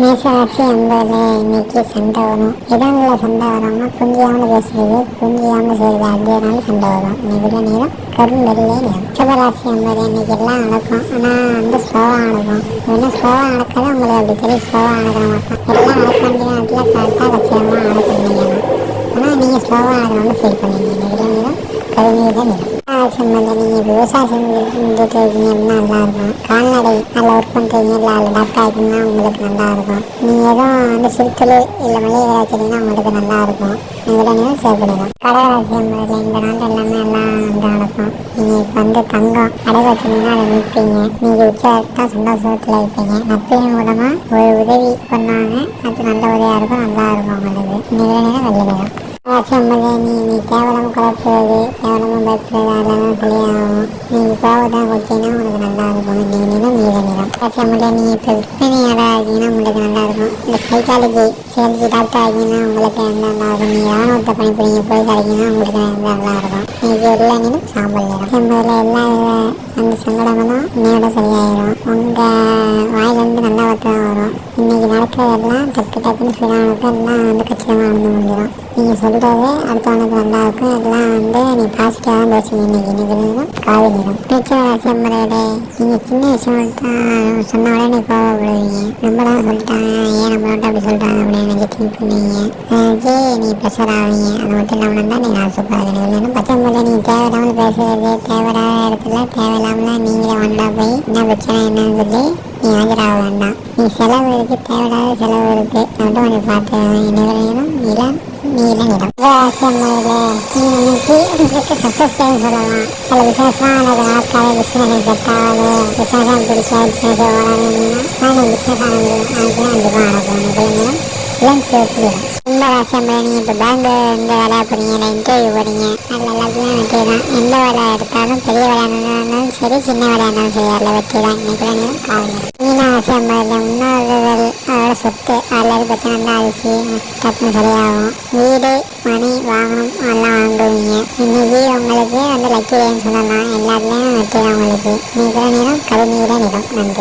மேசராட்சி என்பதில் இன்னைக்கு சண்டை வரும். இடங்களில் சண்டை வராம புரிஞ்சியாமல் பேசுறது புரிஞ்சியாமல் செய்கிறது அதனால சண்டை வரும். இன்னைக்கு நேரம் கரும்பெல்லே நேரம். சிவராசி என்பது இன்னைக்கு எல்லாம் நடக்கும். ஆனால் வந்து ஸ்லோவாக நடக்கும். இன்னும் ஸ்லோவாக நடக்காது உங்களுக்கு அப்படி தெரியும் ஸ்லோவாக நடக்கிற மாட்டோம் எல்லாம் நடக்க வேண்டிய நேரத்தில் கரெக்டாக லட்சியமாக நடக்கிறீங்க ஆனால் நீங்கள் ஸ்லோவாக நடக்கணும்னு ஃபீல் பண்ணுவீங்க இன்னைக்கு நேரம் கருநீர் நேரம். நேரம் சம்பந்தம் நீங்கள் விவசாயம் செஞ்சுட்டு இருக்கீங்க அப்படின்னா நல்லா இருக்கும் கால்நடை நல்லா ஒர்க் பண்ணுறீங்க இல்லை அதில் டாக்டர் ஆகிட்டீங்கன்னா உங்களுக்கு நல்லா இருக்கும் நீங்கள் எதுவும் வந்து சிறுத்தொழில் இல்லை மளிகை கடை வச்சிங்கன்னா உங்களுக்கு நல்லா இருக்கும் இதில் நீங்கள் செயல்படலாம் கடகராசி என்பதில் இந்த நாள் எல்லாமே எல்லாம் வந்து நடக்கும் நீங்கள் இப்போ வந்து தங்கம் கடை வச்சிங்கன்னா அதை மீட்பீங்க நீங்கள் உச்சத்தான் சந்தோஷத்தில் இருப்பீங்க நட்பின் மூலமாக ஒரு உதவி பண்ணாங்க அது நல்ல உதவியாக இருக்கும் நல்லா இருக்கும் உங்களுக்கு நீங்கள் நல்ல நேரம் நீ நீ கேவலம் குழப்புறது கேவலமாக பயப்படுறது அதெல்லாம் சரியாகும் நீ கோவத்தை கொடுத்தீங்கன்னா உனக்கு நல்லா இருக்கும் நீ நிறம் நீல நிறம் ஆச்சம்பளே நீ இப்போ விற்பனையாளர் ஆகிங்கன்னா உங்களுக்கு நல்லா இருக்கும் இந்த சைக்காலஜி சேல்ஸ் டாக்டர் ஆகிங்கன்னா உங்களுக்கு நல்லா இருக்கும் நீ ராணுவத்தை பணிபுரிங்க போய் உங்களுக்கு நல்லா இருக்கும் எல்லா சாம்பல் எல்லா அந்த சரியாயிடும் உங்கள் தான் வரும் இன்னைக்கு நடக்கிறதெல்லாம் டக்கு டக்குன்னு ஃபிலானுக்கு எல்லாம் வந்து கச்சிதமாக நடந்து முடிஞ்சிடும். நீங்கள் சொல்கிறது அடுத்தவனுக்கு நல்லா இருக்கும் எல்லாம் வந்து நீ பாசிட்டிவாக தான் பேசுவீங்க இன்னைக்கு. இன்னைக்கு நேரம் காலை நேரம் பேச்சு செம்பரையிலே நீங்கள் சின்ன விஷயம் தான் சொன்ன உடனே கோவப்படுவீங்க. நம்மளாம் சொல்லிட்டாங்க. ஏன் நம்மளோட அப்படி சொல்லிட்டாங்க அப்படின்னு நினைச்சு திங்க் பண்ணுவீங்க நினச்சி நீ ப்ரெஷர் ஆவீங்க. அது மட்டும் இல்லாமல் தான் நீங்கள் ஆசைப்படுறது இல்லைன்னா பச்சை நீ தேவையில்லாமல் பேசுறது. தேவையில்லாத இடத்துல தேவையில்லாமல் நீங்களே ஒன்றா போய் என்ன பிரச்சனை என்னன்னு சொல்லி நீ ஆஜராக வேண்டாம். நீ செலவு இருக்கு தேவையில்லாத செலவு இருக்கு. மட்டும் கொஞ்சம் பார்த்து நிகழ்ச்சியும் நிலம் நீல இன்னைக்கு உங்களுக்கு சக்ஸஸ் சொல்லலாம். சில விசேஷமான நடக்காத பிஸ்னஸ் செட்டாவது விசேஷம் பிடிச்ச பிஸ்னஸ் வளரணும்னா நான் பிஸ்னஸ் ஆனது அதுக்கு கண்டிப்பாக நடக்கும் நிகழ்ச்சியும் இளம் சிவப்பு நிறம் எந்த ராசியம்மையில் நீங்கள் இப்போ பேங்க் எந்த வேலையாக போகிறீங்க இல்லை இன்டர்வியூ போகிறீங்க அதில் எல்லாத்தையும் வெற்றி தான். எந்த வேலை எடுத்தாலும் பெரிய வேலையானாலும் சரி சின்ன வேலையானாலும் சரி அதில் வெற்றி தான். இன்னைக்கு நேரம் காலை நேரம் மீனாசி ஐம்பதில் முன்னோர்கள் அதோட சொத்து அதில் பிரச்சனை இருந்தால் அரிசி டக்குன்னு சரியாகும். வீடு மணி வாகனம் எல்லாம் வாங்குவீங்க. இன்னைக்கு உங்களுக்கு வந்து லக்கி டேன்னு சொல்லலாம் எல்லாத்துலேயும் வெற்றி தான் உங்களுக்கு. இன்னைக்கு நேரம் கருநீர நிறம். நன்றி.